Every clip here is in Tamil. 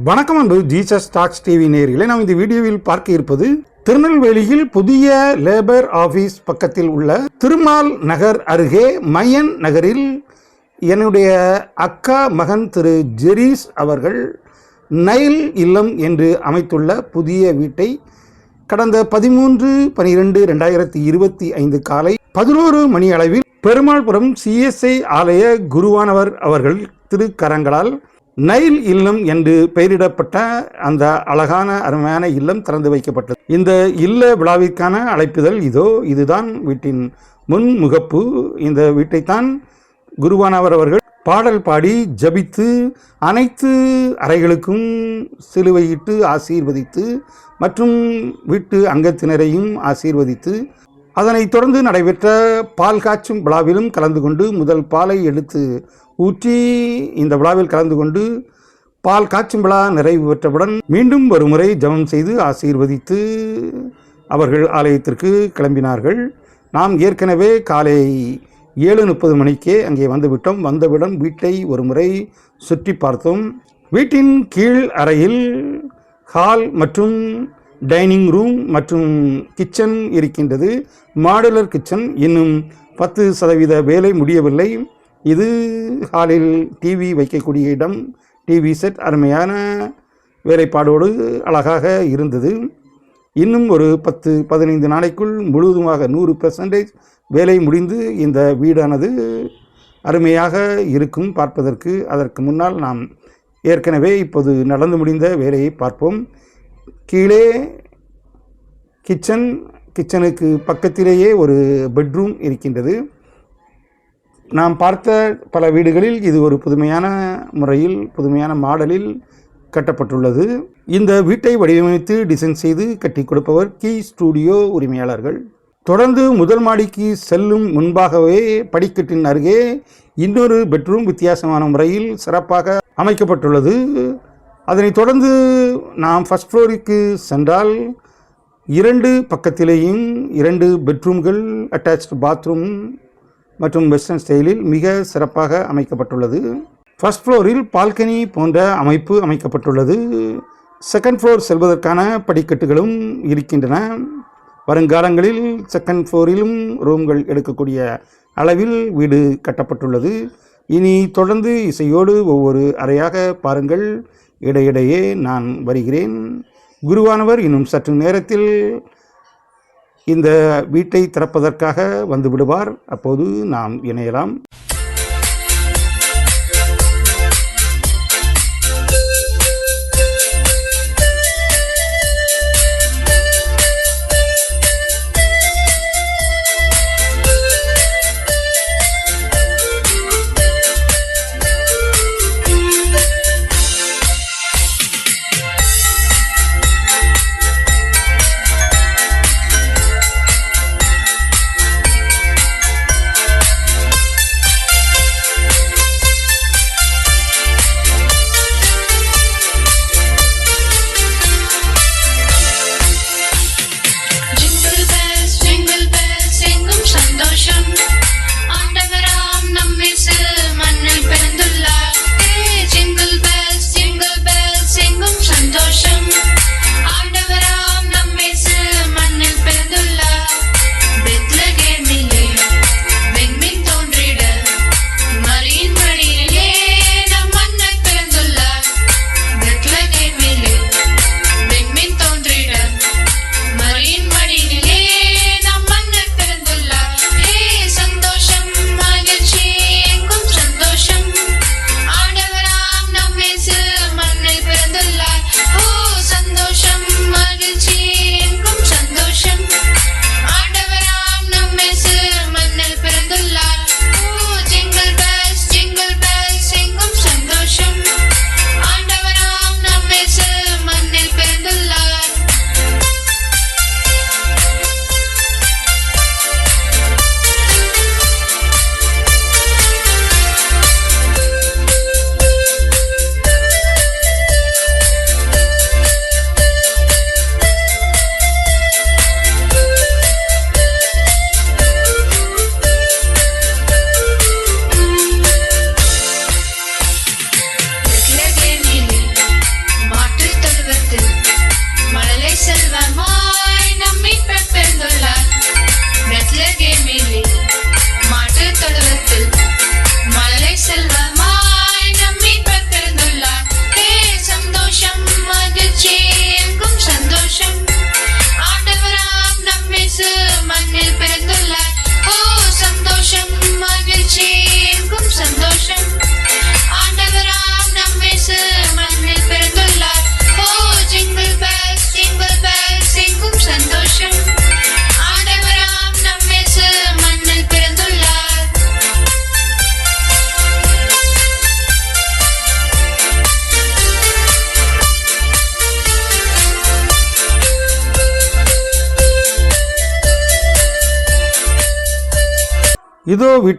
வணக்கம் அன்பு ஜீசஸ் டாக்ஸ் டிவி நேயர்களே நாம் இந்த வீடியோவில் பார்க்க இருப்பது திருநெல்வேலியில் புதிய லேபர் ஆபீஸ் பக்கத்தில் உள்ள திருமால் நகர் அருகே மையன் நகரில் என்னுடைய அக்கா மகன் திரு ஜெரீஸ் அவர்கள் நைல் இல்லம் என்று அமைத்துள்ள புதிய வீட்டை கடந்த பதிமூன்று பனிரெண்டு ரெண்டாயிரத்தி இருபத்தி ஐந்து காலை பதினோரு மணி அளவில் பெருமாள்புரம் சிஎஸ்ஐ ஆலய குருவானவர் அவர்கள் திருக்கரங்களால் நைல் இல்லம் என்று பெயரிடப்பட்ட அந்த அழகான அருமையான இல்லம் திறந்து வைக்கப்பட்டது. இந்த இல்ல விழாவிற்கான அழைப்புதல் இதோ இதுதான் வீட்டின் முன் முகப்பு. இந்த வீட்டைத்தான் குருவானவர் அவர்கள் பாடல் பாடி ஜபித்து அனைத்து அறைகளுக்கும் சிலுவையிட்டு ஆசீர்வதித்து மற்றும் வீட்டு அங்கத்தினரையும் ஆசீர்வதித்து அதனைத் தொடர்ந்து நடைபெற்ற பால் காய்ச்சும் விழாவிலும் கலந்து கொண்டு முதல் பாலை எடுத்து ஊற்றி இந்த விழாவில் கலந்து கொண்டு பால் காய்ச்சும் விழா நிறைவு பெற்றவுடன் மீண்டும் ஒரு முறை ஜெபம் செய்து ஆசீர்வதித்து அவர்கள் ஆலயத்திற்கு கிளம்பினார்கள். நாம் ஏற்கனவே காலை ஏழு முப்பது மணிக்கே அங்கே வந்துவிட்டோம். வந்தவுடன் வீட்டை ஒரு முறை சுற்றி பார்த்தோம். வீட்டின் கீழ் அறையில் ஹால் மற்றும் டைனிங் ரூம் மற்றும் கிச்சன் இருக்கின்றது. மாடுலர் கிச்சன் இன்னும் பத்து சதவீத வேலை முடியவில்லை. இது ஹாலில் டிவி வைக்கக்கூடிய இடம். டிவி செட் அருமையான வேலைப்பாடோடு அழகாக இருந்தது. இன்னும் ஒரு பத்து பதினைந்து நாளைக்குள் முழுவதுமாக நூறு பெர்சன்டேஜ் வேலை முடிந்து இந்த வீடானது அருமையாக இருக்கும் பார்ப்பதற்கு. அதற்கு முன்னால் நாம் ஏற்கனவே இப்போது நடந்து முடிந்த வேலையை பார்ப்போம். கீழே கிச்சன் கிச்சனுக்கு பக்கத்திலேயே ஒரு பெட்ரூம் இருக்கின்றது. நாம் பார்த்த பல வீடுகளில் இது ஒரு புதுமையான முறையில் புதுமையான மாடலில் கட்டப்பட்டுள்ளது. இந்த வீட்டை வடிவமைத்து டிசைன் செய்து கட்டி கொடுப்பவர் கீ ஸ்டூடியோ உரிமையாளர்கள். தொடர்ந்து முதல் மாடிக்கு செல்லும் முன்பாகவே படிக்கட்டின் அருகே இன்னொரு பெட்ரூம் வித்தியாசமான முறையில் சிறப்பாக அமைக்கப்பட்டுள்ளது. அதனைத் தொடர்ந்து நாம் ஃபஸ்ட் ஃப்ளோருக்கு சென்றால் இரண்டு பக்கத்திலேயும் இரண்டு பெட்ரூம்கள் அட்டாச்டு பாத்ரூம் மற்றும் வெஸ்டர்ன் ஸ்டைலில் மிக சிறப்பாக அமைக்கப்பட்டுள்ளது. ஃபஸ்ட் ஃப்ளோரில் பால்கனி போன்ற அமைப்பு அமைக்கப்பட்டுள்ளது. செகண்ட் ஃப்ளோர் செல்வதற்கான படிக்கட்டுகளும் இருக்கின்றன. வருங்காலங்களில் செகண்ட் ஃப்ளோரிலும் ரூம்கள் எடுக்கக்கூடிய அளவில் வீடு கட்டப்பட்டுள்ளது. இனி தொடர்ந்து இசையோடு ஒவ்வொரு அறையாக பாருங்கள். இடையிடையே நான் வருகிறேன். குருவானவர் இன்னும் சற்று நேரத்தில் இந்த வீட்டை திறப்பதற்காக வந்து விடுவார். அப்போது நாம் இணையலாம்.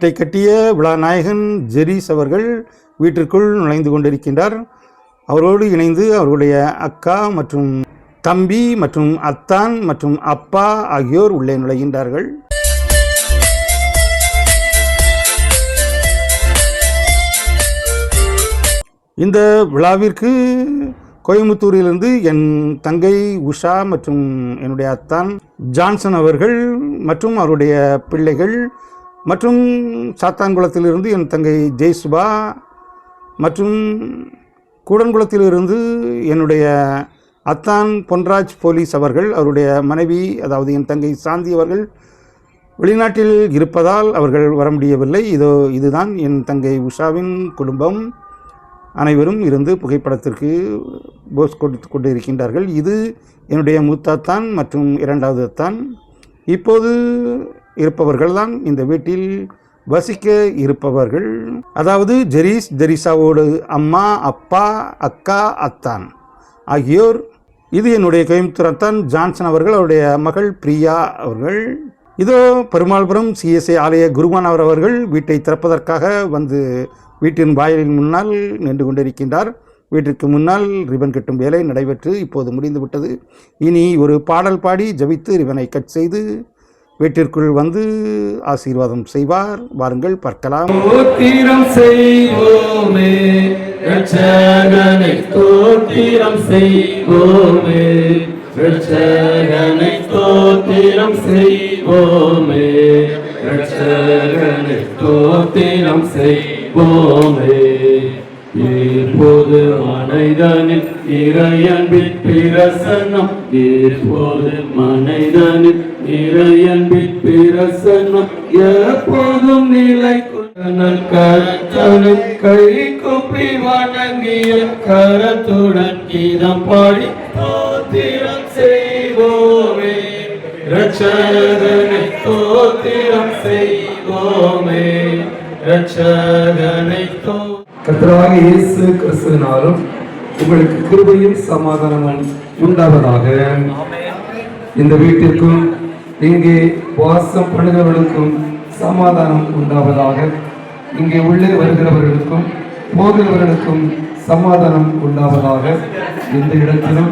வீட்டை கட்டிய விழாநாயகன் ஜெரீஸ் அவர்கள் வீட்டிற்குள் நுழைந்து கொண்டிருக்கின்றார். அவரோடு இணைந்து அவருடைய அக்கா மற்றும் தம்பி மற்றும் அத்தான் மற்றும் அப்பா ஆகியோர் உள்ளே நுழைகின்றார்கள். இந்த விழாவிற்கு கோயம்புத்தூரிலிருந்து என் தங்கை உஷா மற்றும் என்னுடைய அத்தான் ஜான்சன் அவர்கள் மற்றும் அவருடைய பிள்ளைகள் மற்றும் சாத்தான்குளத்திலிருந்து என் தங்கை ஜெய்சுபா மற்றும் கூடன்குளத்திலிருந்து என்னுடைய அத்தான் பொன்ராஜ் போலீஸ் அவர்கள் அவருடைய மனைவி அதாவது என் தங்கை சாந்தி அவர்கள் வெளிநாட்டில் இருப்பதால் அவர்கள் வர முடியவில்லை. இதோ இதுதான் என் தங்கை உஷாவின் குடும்பம். அனைவரும் இருந்து புகைப்படத்திற்கு போஸ் கொடுத்து கொண்டு இருக்கின்றார்கள் இது என்னுடைய மூத்தாத்தான் மற்றும் இரண்டாவது அத்தான். இப்போது இருப்பவர்கள் தான் இந்த வீட்டில் வசிக்க இருப்பவர்கள். அதாவது ஜெரீஸ் ஜெரிசாவோடு அம்மா அப்பா அக்கா அத்தான் ஆகியோர். இது என்னுடைய கோயம்புத்தூர் அத்தான் ஜான்சன் அவர்கள் அவருடைய மகள் பிரியா அவர்கள். இதோ பெருமாள்புரம் சிஎஸ்ஐ ஆலய குருமானவர் அவர்கள் வீட்டை திறப்பதற்காக வந்து வீட்டின் வாயிலின் முன்னால் நின்று கொண்டிருக்கின்றார். வீட்டிற்கு முன்னால் ரிபன் கட்டும் வேலை நடைபெற்று இப்போது முடிந்துவிட்டது. இனி ஒரு பாடல் பாடி ஜபித்து ரிபனை கட் செய்து வீட்டிற்குள் வந்து ஆசீர்வாதம் செய்வார். வாருங்கள் பார்க்கலாம். ஸ்தோத்திரம் செய்வோமே. ரட்சகனை தோத்திரம் செய்வோமே. ரட்சகனை ஸ்தோத்திரம் செய்வோமே. ரட்சகனை ஸ்தோத்திரம் செய்வோமே. இப்போது மனைதனில் இறையன்பின் பிரசன்னம். இப்போது மனைதனில் இறையன்பின் பிரசன்னம். எப்போதும் நிலை கர்த்தனை கை கூப்பி வணங்கிய கரத்துடன் கீதம் பாடி தோத்திரம் செய்வோமே. ரட்சகனை தோத்திரம் செய்வோமே. ரட்சகனை தோ கர்த்தராக இயேசு கிறிஸ்துவினாலும் உங்களுக்கு கிருபையும் சமாதானமும் உண்டாவதாக. இந்த வீட்டிற்கும் இங்கே வாசம் பண்ணுகிறவர்களுக்கும் சமாதானம் உண்டாவதாக. இங்கே உள்ளே வருகிறவர்களுக்கும் போகிறவர்களுக்கும் சமாதானம் உண்டாவதாக. இந்த இடத்திலும்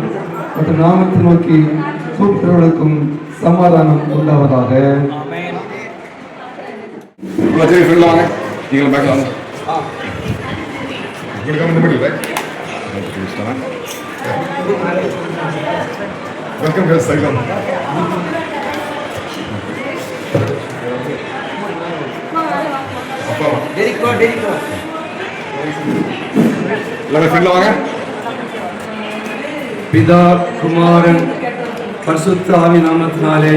மற்றும் நாமத்தை நோக்கி கூப்பிட்டவர்களுக்கும் சமாதானம் உண்டாவதாக. For long. You gonna? You're gonna come in the middle, right? Welcome guys, side on. எல்லாரும் ஃப்ரெண்ட்ல வாங்க பிதா குமாரன் பரிசுத்த ஆவி நாமத்தினாலே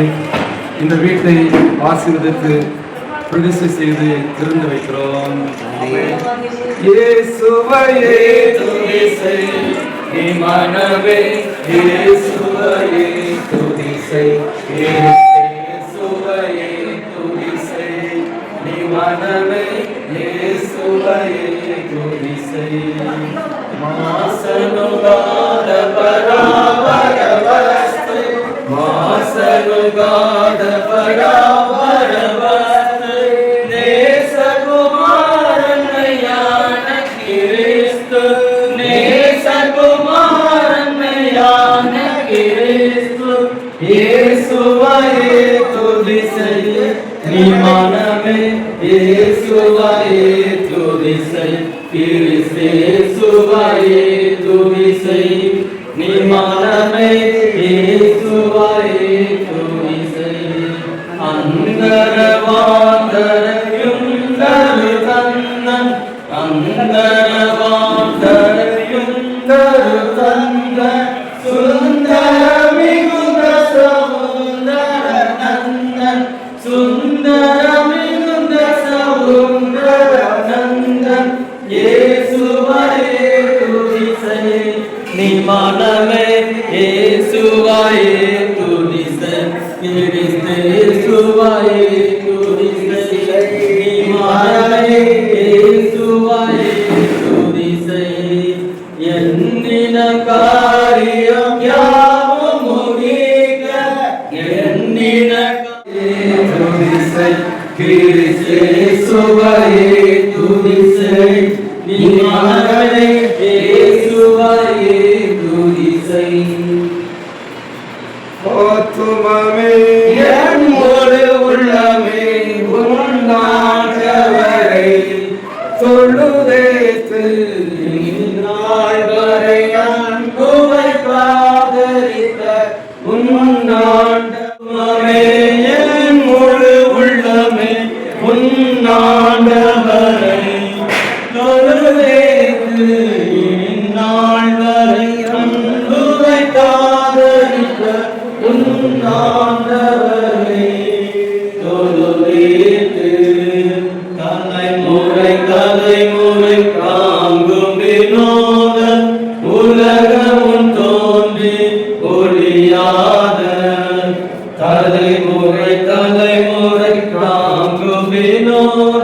இந்த வீட்டை ஆசீர்வதித்து பிரதிஷ்டை செய்து திறந்து வைக்கிறோம். இயேசுவையே துதி செய் நீ மனமே இயேசுவையே துதி செய் তলে তলে মোর কাম বিনোর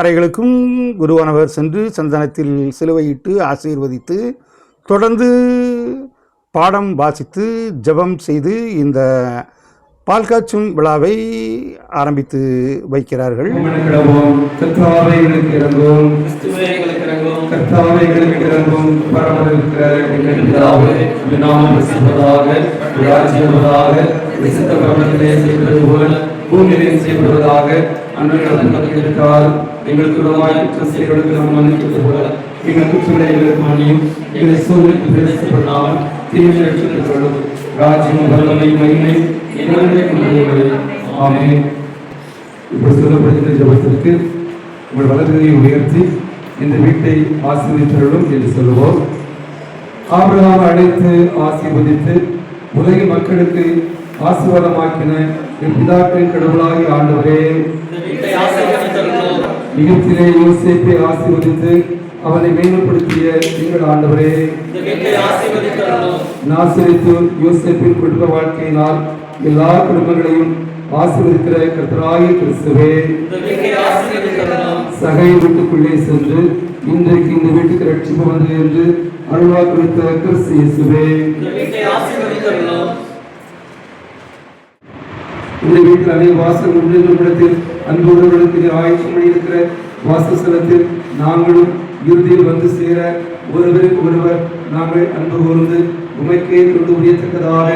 அறைகளுக்கும் குருவானவர் சென்று சந்தனத்தில் சிலுவையிட்டு ஆசீர்வதித்து தொடர்ந்து பாடம் வாசித்து ஜெபம் செய்து இந்த பால் காய்ச்சும் விழாவை ஆரம்பித்து வைக்கிறார்கள். பூமியிலே செய்வதாக அன்றைய எங்களுக்கு விரோதமாய் குற்றம் செய்வதற்கு நாம் போல எங்கள் குற்றங்களை எங்களுக்கு மன்னியும். எங்களை சூழ்நிலைக்கு பிரவேசப்படாமல் தீமை எடுத்துக்கொள்ளும் ராஜ்யம் வல்லமை மகிமை எங்களுடைய சொல்லப்படுகின்ற ஜபத்திற்கு உங்கள் வலதுகையை உயர்த்தி இந்த வீட்டை ஆசீர்வதித்தருளும் என்று சொல்லுவோம். ஆபிரகாம் அழைத்து ஆசீர்வதித்து உலக மக்களுக்கு ஆசீர்வாதமாக்கின என் பிதாக்களின் கடவுளாகி ஆண்டவரே எகிப்திலே யோசேப்பை ஆசீர்வதித்து அவனை மேம்படுத்திய எங்கள் ஆண்டவரே. நாசரித்து யோசேப்பின் குடும்ப வாழ்க்கையினால் எல்லா குடும்பங்களையும் ஆசீர்வதிக்கிற கர்த்தராகிய கிறிஸ்துவே. சகை வீட்டுக்குள்ளே சென்று இன்றைக்கு இந்த வீட்டுக்கு ரட்சிப்பு வந்தது என்று அருள்வாக்கு வைத்த கிறிஸ்து இயேசுவே. இந்த வீட்டில் அநேக வாசல் உண்டு. இடத்தில் அன்புள்ளவர்களுக்கு நீர் ஆயுஷம் இருக்கிற வாசஸ்தலத்தில் நாங்களும் இறுதியில் வந்து சேர ஒருவருக்கு ஒருவர் நாங்கள் அன்பு கூர்ந்து உமைக்கே கொண்டு உயர்த்தக்கதாக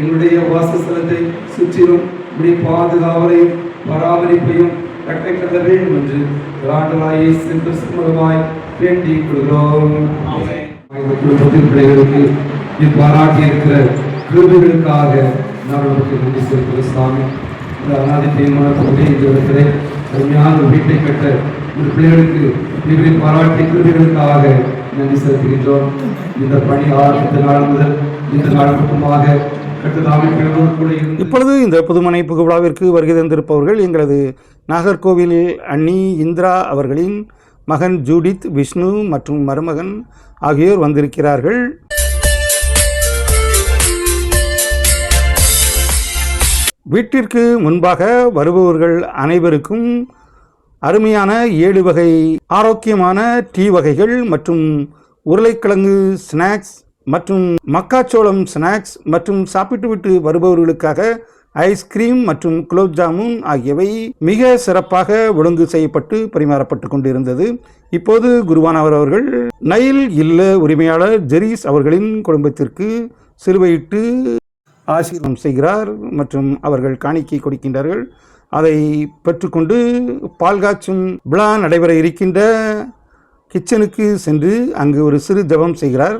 எங்களுடைய வாசஸ்தலத்தை சுற்றிலும் உடைய பாதுகாவலையும் பராமரிப்பையும் கட்டக்கல்ல வேண்டும் என்று ஆண்டலாயை சென்று மூலமாய் வேண்டிக் கொள்கிறோம். இந்த குடும்பத்தின் பிள்ளைகளுக்கு நீ இருக்கிற கிருபிகளுக்காக நான் உனக்கு நன்றி செலுத்துகிறேன் சாமி இந்த அனாதி தீர்மானத்தினுடைய இந்த இடத்திலே அருமையான வீட்டை கட்ட இந்த பிள்ளைகளுக்கு நீங்களை பாராட்டி கிருபைகளுக்காக நன்றி செலுத்துகின்றோம். இந்த பணி ஆரம்பித்த நாள் முதல் இந்த நாள் மட்டுமாக இப்பொழுது இந்த புதுமனை புகுவிழாவிற்கு வருகை தந்திருப்பவர்கள் எங்களது நாகர்கோவில் அண்ணி இந்திரா அவர்களின் மகன் ஜூடித் விஷ்ணு மற்றும் மருமகன் ஆகியோர் வந்திருக்கிறார்கள். வீட்டிற்கு முன்பாக வருபவர்கள் அனைவருக்கும் அருமையான ஏழு வகை ஆரோக்கியமான டீ வகைகள் மற்றும் உருளைக்கிழங்கு ஸ்நாக்ஸ் மற்றும் மக்காச்சோளம் ஸ்நாக்ஸ் மற்றும் சாப்பிட்டுவிட்டு வருபவர்களுக்காக ஐஸ்கிரீம் மற்றும் குலோப் ஜாமுன் ஆகியவை மிக சிறப்பாக ஒழுங்கு செய்யப்பட்டு பரிமாறப்பட்டு கொண்டிருந்தது. இப்போது குருவானவர் அவர்கள் நைல் இல்ல உரிமையாளர் ஜெரீஸ் அவர்களின் குடும்பத்திற்கு சிலுவையிட்டு ஆசீர்வம் செய்கிறார் மற்றும் அவர்கள் காணிக்கை கொடுக்கின்றார்கள். அதை பெற்றுக்கொண்டு பால் காய்ச்சும் விழா நடைபெற இருக்கின்ற கிச்சனுக்கு சென்று அங்கு ஒரு சிறு ஜபம் செய்கிறார்.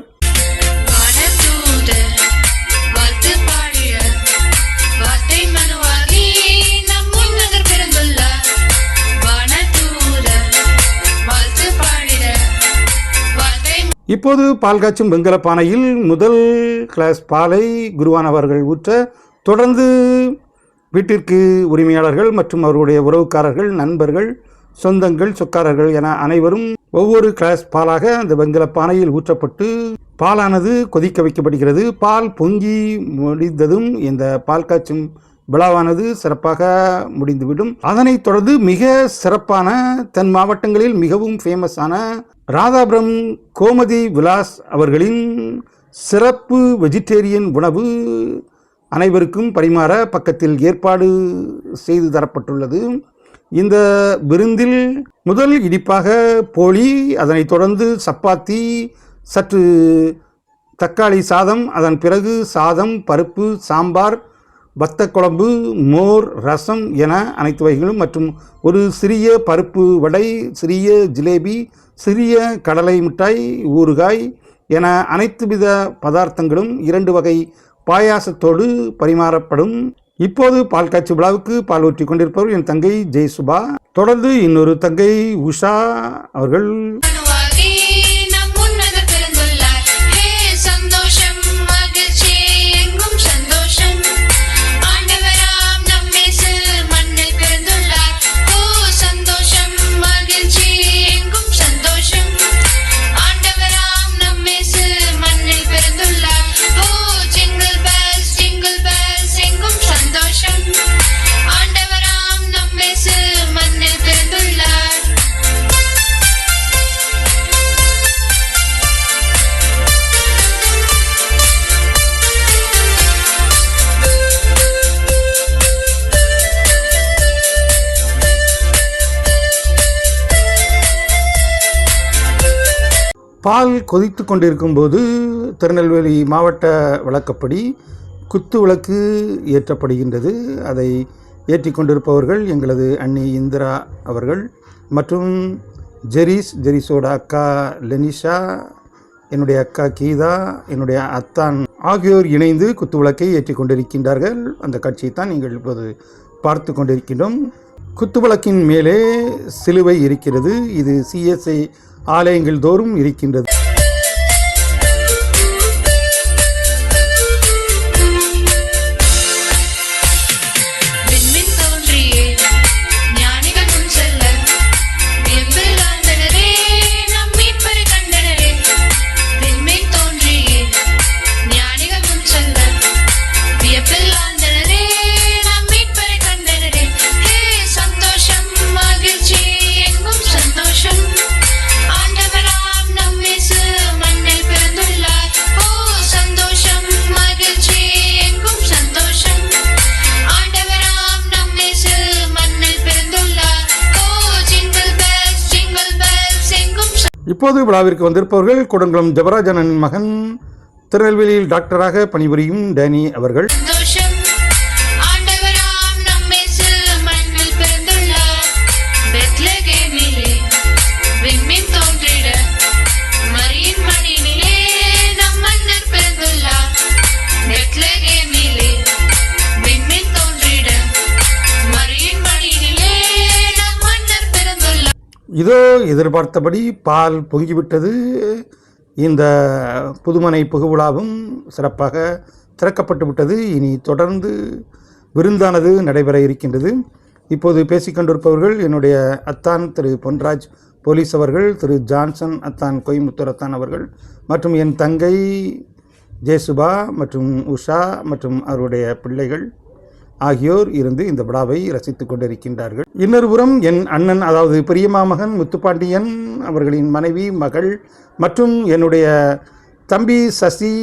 இப்போது பால் காய்ச்சும் வெங்கல பானையில் முதல் கிளாஸ் பாலை குருவானவர்கள் ஊற்ற தொடர்ந்து வீட்டிற்கு உரிமையாளர்கள் மற்றும் அவர்களுடைய உறவுக்காரர்கள் நண்பர்கள் சொந்தங்கள் சொக்காரர்கள் என அனைவரும் ஒவ்வொரு கிளாஸ் பாலாக அந்த வெங்கல பானையில் ஊற்றப்பட்டு பாலானது கொதிக்க வைக்கப்படுகிறது. பால் பொங்கி முடிந்ததும் இந்த பால் காய்ச்சும் விழாவானது சிறப்பாக முடிந்துவிடும். அதனைத் தொடர்ந்து மிக சிறப்பான தென் மாவட்டங்களில் மிகவும் ஃபேமஸான ராதாபுரம் கோமதி விலாஸ் அவர்களின் சிறப்பு வெஜிடேரியன் உணவு அனைவருக்கும் பரிமாற பக்கத்தில் ஏற்பாடு செய்து தரப்பட்டுள்ளது. இந்த விருந்தில் முதல் இடிப்பாக போலி அதனைத் தொடர்ந்து சப்பாத்தி சற்று தக்காளி சாதம் அதன் பிறகு சாதம் பருப்பு சாம்பார் வத்த குழம்பு மோர் ரசம் என அனைத்து வகைகளும் மற்றும் ஒரு சிறிய பருப்பு வடை சிறிய ஜிலேபி சிறிய கடலை மிட்டாய் ஊறுகாய் என அனைத்து வித பதார்த்தங்களும் இரண்டு வகை பாயாசத்தோடு பரிமாறப்படும். இப்போது பால் காய்ச்சி விழாவுக்கு பால் ஊற்றி கொண்டிருப்பவர் என் தங்கை ஜெயசுபா. தொடர்ந்து இன்னொரு தங்கை உஷா அவர்கள். கொதித்து கொண்டிருக்கும் போது திருநெல்வேலி மாவட்ட வழக்கப்படி குத்து விளக்கு ஏற்றப்படுகின்றது. அதை ஏற்றி கொண்டிருப்பவர்கள் எங்களது அண்ணி இந்திரா அவர்கள் மற்றும் ஜெரிஸ் ஜெரிஸோட அக்கா லெனிஷா என்னுடைய அக்கா கீதா என்னுடைய அத்தான் ஆகியோர் இணைந்து குத்து விளக்கை ஏற்றி கொண்டிருக்கின்றார்கள். அந்த காட்சியை தான் நீங்கள் இப்போது பார்த்து கொண்டிருக்கின்றோம். குத்துவிளக்கின் மேலே சிலுவை இருக்கிறது. இது சிஎஸ்ஐ ஆலயங்கள் தோறும் இருக்கின்றது. இப்போது விழாவிற்கு வந்திருப்பவர்கள் கொடுங்குளம் ஜெபராஜனின் மகன் திருநெல்வேலியில் டாக்டராக பணிபுரியும் டேனி அவர்கள். இதோ எதிர்பார்த்தபடி பால் பொங்கிவிட்டது. இந்த புதுமனை புகுவிழாவும் சிறப்பாக திறக்கப்பட்டு விட்டது. இனி தொடர்ந்து விருந்தானது நடைபெற இருக்கின்றது. இப்போது பேசிக்கொண்டிருப்பவர்கள் என்னுடைய அத்தான் திரு பொன்ராஜ் போலீஸ் அவர்கள் திரு ஜான்சன் அத்தான் கோயம்புத்தூர் அத்தான் அவர்கள் மற்றும் என் தங்கை ஜெயசுபா மற்றும் உஷா மற்றும் அவருடைய பிள்ளைகள் ஆகியோர் இருந்து இந்த விழாவை ரசித்துக் கொண்டிருக்கின்றார்கள். இன்னொருபுறம் என் அண்ணன் அதாவது பெரியமாமகன் முத்துப்பாண்டியன் அவர்களின் மனைவி மகள் மற்றும் என்னுடைய தம்பி சசி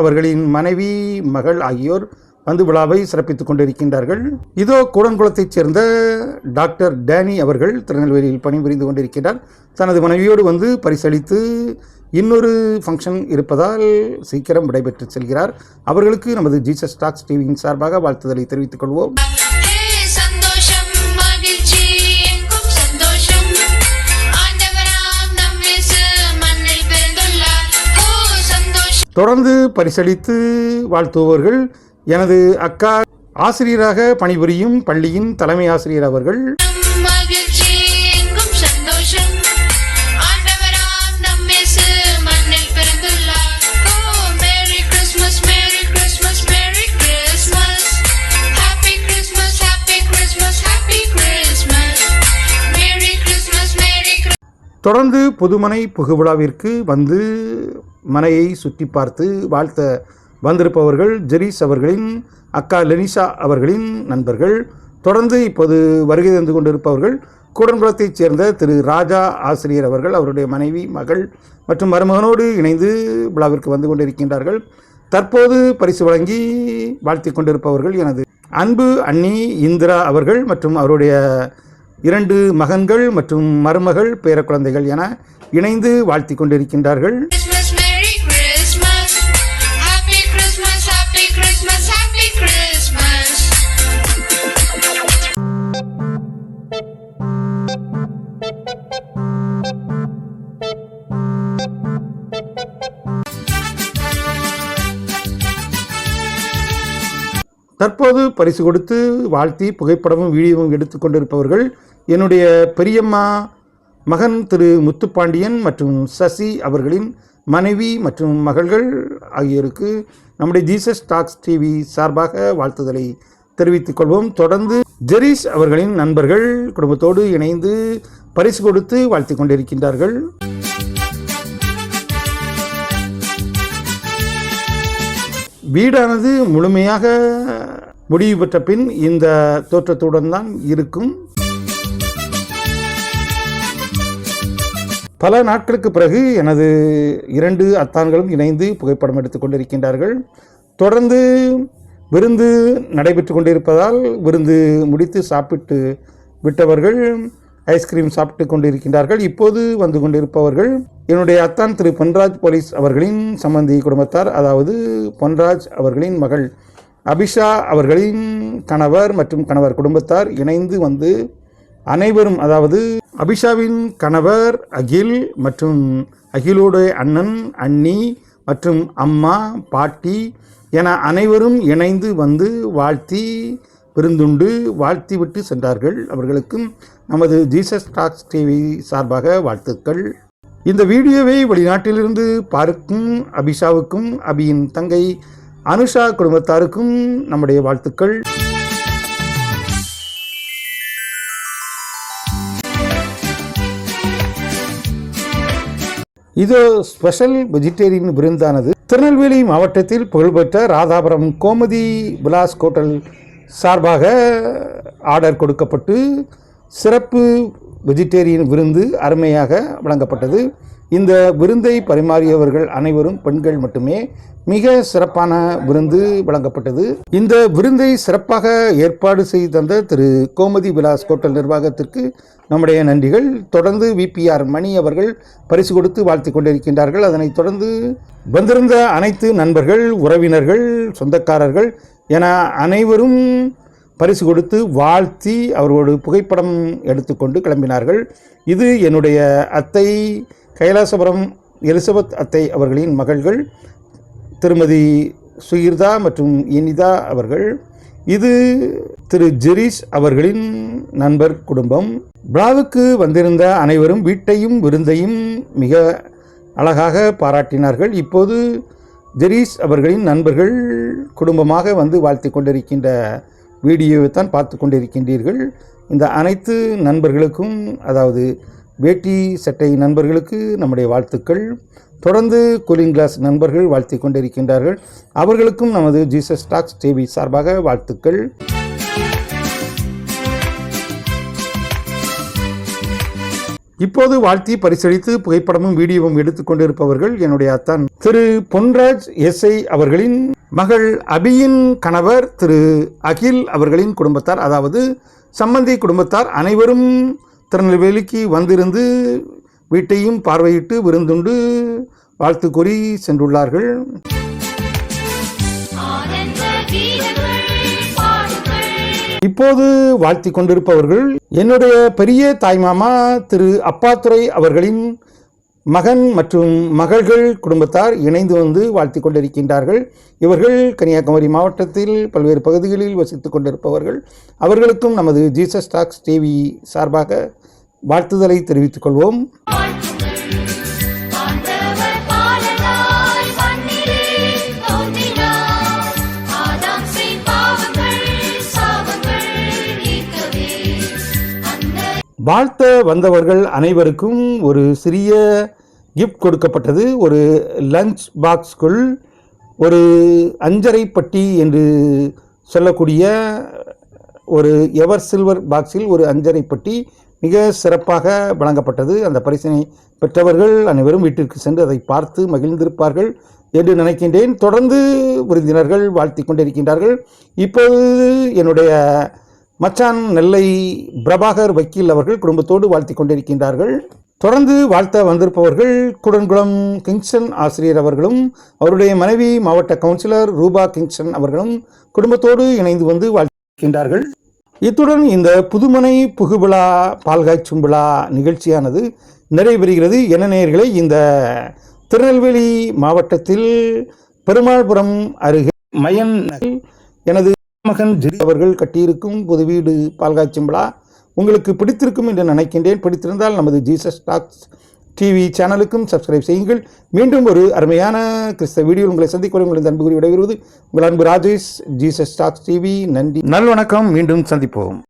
அவர்களின் மனைவி மகள் ஆகியோர் வந்து விழாவை சிறப்பித்துக் கொண்டிருக்கின்றார்கள். இதோ கூடன்குளத்தைச் சேர்ந்த டாக்டர் டேனி அவர்கள் திருநெல்வேலியில் பணிபுரிந்து கொண்டிருக்கிறார் தனது மனைவியோடு வந்து பரிசளித்து இன்னொரு ஃபங்க்ஷன் இருப்பதால் சீக்கிரம் விடைபெற்று செல்கிறார். அவர்களுக்கு நமது ஜீசஸ் டாக்ஸ் டிவியின் சார்பாக வாழ்த்துதலை தெரிவித்துக் கொள்வோம். தொடர்ந்து பரிசளித்து வாழ்த்துபவர்கள் எனது அக்கா ஆசிரியராக பணிபுரியும் பள்ளியின் தலைமை ஆசிரியர் அவர்கள். தொடர்ந்து புதுமனை புகுவிழாவிற்கு வந்து மனையை சுற்றி பார்த்து வாழ்த்த வந்திருப்பவர்கள் ஜெரீஸ் அவர்களின் அக்கா லெனிஷா அவர்களின் நண்பர்கள் தொடர்ந்து இப்போது வருகை தந்து கொண்டிருப்பவர்கள் கூடன்குளத்தைச் சேர்ந்த திரு ராஜா ஆசிரியர் அவர்கள் அவருடைய மனைவி மகள் மற்றும் மருமகனோடு இணைந்து விழாவிற்கு வந்து கொண்டிருக்கின்றார்கள். தற்போது பரிசு வழங்கி வாழ்த்தி கொண்டிருப்பவர்கள் எனது அன்பு அண்ணி இந்திரா அவர்கள் மற்றும் அவருடைய இரண்டு மகன்கள் மற்றும் மருமகள் பேரக்குழந்தைகள் என இணைந்து வாழ்த்தி கொண்டிருக்கின்றார்கள். தற்போது பரிசு கொடுத்து வாழ்த்தி புகைப்படமும் வீடியோவும் எடுத்துக்கொண்டிருப்பவர்கள் என்னுடைய பெரியம்மா மகன் திரு முத்துப்பாண்டியன் மற்றும் சசி அவர்களின் மனைவி மற்றும் மகள்கள் ஆகியோருக்கு நம்முடைய ஜீசஸ் டாக்ஸ் டிவி சார்பாக வாழ்த்துதலை தெரிவித்துக் கொள்வோம். தொடர்ந்து ஜெரிஸ் அவர்களின் நண்பர்கள் குடும்பத்தோடு இணைந்து பரிசு கொடுத்து வாழ்த்தி கொண்டிருக்கின்றார்கள். வீடானது முழுமையாக முடிவு பெற்ற பின் இந்த தோற்றத்துடன் தான் இருக்கும். பல நாட்களுக்கு பிறகு எனது இரண்டு அத்தான்களும் இணைந்து புகைப்படம் எடுத்துக் கொண்டிருக்கின்றார்கள். தொடர்ந்து விருந்து நடைபெற்று கொண்டிருப்பதால் விருந்து முடித்து சாப்பிட்டு விட்டவர்கள் ஐஸ்கிரீம் சாப்பிட்டு கொண்டிருக்கின்றார்கள். இப்போது வந்து கொண்டிருப்பவர்கள் என்னுடைய அத்தான் திரு பொன்ராஜ் போலீஸ் அவர்களின் சம்பந்தி குடும்பத்தார் அதாவது பொன்ராஜ் அவர்களின் மகள் அபிஷா அவர்களின் கணவர் மற்றும் கணவர் குடும்பத்தார் இணைந்து வந்து அனைவரும் அதாவது அபிஷாவின் கணவர் அகில் மற்றும் அகிலோடைய அண்ணன் அண்ணி மற்றும் அம்மா பாட்டி என அனைவரும் இணைந்து வந்து வாழ்த்தி விருந்துண்டு வாழ்த்தி விட்டு சென்றார்கள். அவர்களுக்கும் நமது ஜீசஸ் டாக்ஸ் டிவி சார்பாக வாழ்த்துக்கள். இந்த வீடியோவை வெளிநாட்டிலிருந்து பார்க்கும் அபிஷாவுக்கும் அபியின் தங்கை அனுஷா குடும்பத்தாருக்கும் நம்முடைய வாழ்த்துக்கள். இது ஸ்பெஷல் வெஜிடேரியன் விருந்தானது. திருநெல்வேலி மாவட்டத்தில் புகழ்பெற்ற ராதாபுரம் கோமதி விலாஸ் ஹோட்டல் சார்பாக ஆர்டர் கொடுக்கப்பட்டு சிறப்பு வெஜிடேரியன் விருந்து அருமையாக வழங்கப்பட்டது. இந்த விருந்தை பரிமாறியவர்கள் அனைவரும் பெண்கள் மட்டுமே. மிக சிறப்பான விருந்து வழங்கப்பட்டது. இந்த விருந்தை சிறப்பாக ஏற்பாடு செய்து தந்த திரு கோமதி விலாஸ் ஹோட்டல் நிர்வாகத்திற்கு நம்முடைய நன்றிகள். தொடர்ந்து விபிஆர் மணி அவர்கள் பரிசு கொடுத்து வாழ்த்தி கொண்டிருக்கின்றார்கள். அதனைத் தொடர்ந்து வந்திருந்த அனைத்து நண்பர்கள் உறவினர்கள் சொந்தக்காரர்கள் என அனைவரும் பரிசு கொடுத்து வாழ்த்தி அவர்களோடு புகைப்படம் எடுத்துக்கொண்டு கிளம்பினார்கள். இது என்னுடைய அத்தை கைலாசபுரம் எலிசபெத் அத்தை அவர்களின் மகள்கள் திருமதி சுயிர்தா மற்றும் இனிதா அவர்கள் இது திரு ஜெரீஷ் அவர்களின் நண்பர் குடும்பம். விழாவுக்கு வந்திருந்த அனைவரும் வீட்டையும் விருந்தையும் மிக அழகாக பாராட்டினார்கள். இப்போது ஜெரீஷ் அவர்களின் நண்பர்கள் குடும்பமாக வந்து வாழ்த்தி கொண்டிருக்கின்ற வீடியோவை தான் பார்த்து கொண்டிருக்கின்றீர்கள். இந்த அனைத்து நண்பர்களுக்கும் அதாவது வேட்டி சட்டை நண்பர்களுக்கு நம்முடைய வாழ்த்துக்கள். தொடர்ந்து கூலிங் கிளாஸ் நண்பர்கள் வாழ்த்தி கொண்டிருக்கின்றார்கள். அவர்களுக்கும் நமது ஜீசஸ் டாக்ஸ் டிவி சார்பாக வாழ்த்துக்கள். இப்போது வாழ்த்தி பரிசளித்து புகைப்படமும் வீடியோவும் எடுத்துக்கொண்டிருப்பவர்கள் என்னுடைய அத்தான் திரு பொன்ராஜ் எஸ்ஐ அவர்களின் மகள் அபியின் கணவர் திரு அகில் அவர்களின் குடும்பத்தார் அதாவது சம்பந்தி குடும்பத்தார் அனைவரும் திருநெல்வேலிக்கு வந்திருந்து வீட்டையும் பார்வையிட்டு விருந்துண்டு வாழ்த்து கூறி சென்றுள்ளார்கள். இப்போது வாழ்த்தி கொண்டிருப்பவர்கள் என்னுடைய பெரிய தாய்மாமா திரு அப்பாத்துரை அவர்களின் மகன் மற்றும் மகள்கள் குடும்பத்தார் இணைந்து வந்து வாழ்த்தி கொண்டிருக்கின்றார்கள். இவர்கள் கன்னியாகுமரி மாவட்டத்தில் பல்வேறு பகுதிகளில் வசித்து கொண்டிருப்பவர்கள். அவர்களுக்கும் நமது ஜீசஸ் டாக்ஸ் டிவி சார்பாக வாழ்த்துதலை தெரிவித்துக் கொள்வோம். வாழ்த்த வந்தவர்கள் அனைவருக்கும் ஒரு சிறிய கிஃப்ட் கொடுக்கப்பட்டது. ஒரு லஞ்ச் பாக்ஸ்க்குள் ஒரு அஞ்சரை பட்டி என்று சொல்லக்கூடிய ஒரு எவர் சில்வர் பாக்ஸில் ஒரு அஞ்சரை பட்டி மிக சிறப்பாக வழங்கப்பட்டது. அந்த பரிசினை பெற்றவர்கள் அனைவரும் வீட்டிற்கு சென்று அதை பார்த்து மகிழ்ந்திருப்பார்கள் என்று நினைக்கின்றேன். தொடர்ந்து விருந்தினர்கள் வாழ்த்தி கொண்டிருக்கின்றார்கள். இப்போது என்னுடைய மச்சான் நெல்லை பிரபாகர் வக்கீல் அவர்கள் குடும்பத்தோடு வாழ்த்தி கொண்டிருக்கின்றார்கள். தொடர்ந்து வாழ்த்த வந்திருப்பவர்கள் குடன்குளம் கிங்ஸ்டன் ஆசிரியர் அவர்களும் அவருடைய மனைவி மாவட்ட கவுன்சிலர் ரூபா கிங்ஸ்டன் அவர்களும் குடும்பத்தோடு இணைந்து வந்து வாழ்த்திருக்கின்றார்கள் இத்துடன் இந்த புதுமனை புகுவிழா பால்காய்ச்சும் விழா நிகழ்ச்சியானது நிறைவேறுகிறது என நேர்களை இந்த திருநெல்வேலி மாவட்டத்தில் பெருமாள்புரம் அருகே மயன் நகரில் எனது மகன் ஜெரி அவர்கள் கட்டியிருக்கும் புது வீடு பால்காய்ச்சும் விழா உங்களுக்கு பிடித்திருக்கும் என்று நினைக்கின்றேன். பிடித்திருந்தால் நமது ஜீசஸ் டாக்ஸ் டிவி சேனலுக்கும் சப்ஸ்கிரைப் செய்யுங்கள். மீண்டும் ஒரு அருமையான கிறிஸ்தவ வீடியோ உங்களை சந்திக்க உங்களின் அன்பு கூறி விடைபெறுவது உங்கள் அன்பு ராஜேஷ் ஜீசஸ் ஸ்டாக் டிவி நன்றி. நல்வணக்கம் மீண்டும் சந்திப்போம்.